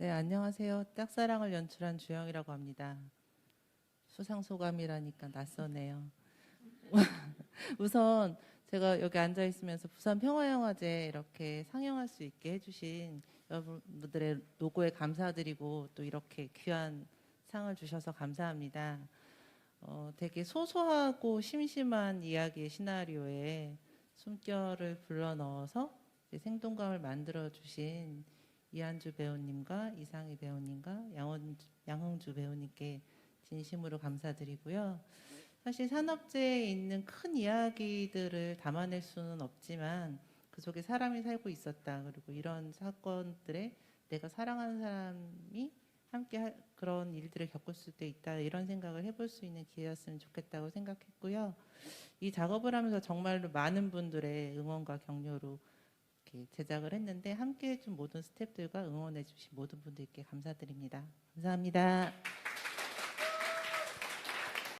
네, 안녕하세요. 짝사랑을 연출한 주영이라고 합니다. 수상 소감이라니까 낯서네요. 우선 제가 여기 앉아 있으면서 부산 평화영화제 이렇게 상영할 수 있게 해주신 여러분들의 노고에 감사드리고 또 이렇게 귀한 상을 주셔서 감사합니다. 어, 되게 소소하고 심심한 이야기의 시나리오에 숨결을 불러 넣어서 생동감을 만들어 주신 이한주 배우님과 이상희 배우님과 양흥주 배우님께 진심으로 감사드리고요. 사실 산업재해에 있는 큰 이야기들을 담아낼 수는 없지만 그 속에 사람이 살고 있었다. 그리고 이런 사건들에 내가 사랑하는 사람이 함께 할- 그런 일들을 겪을 수도 있다. 이런 생각을 해볼 수 있는 기회였으면 좋겠다고 생각했고요. 이 작업을 하면서 정말로 많은 분들의 응원과 격려로 이렇게 제작을 했는데 함께 해 준 모든 스태프들과 응원해 주신 모든 분들께 감사드립니다. 감사합니다.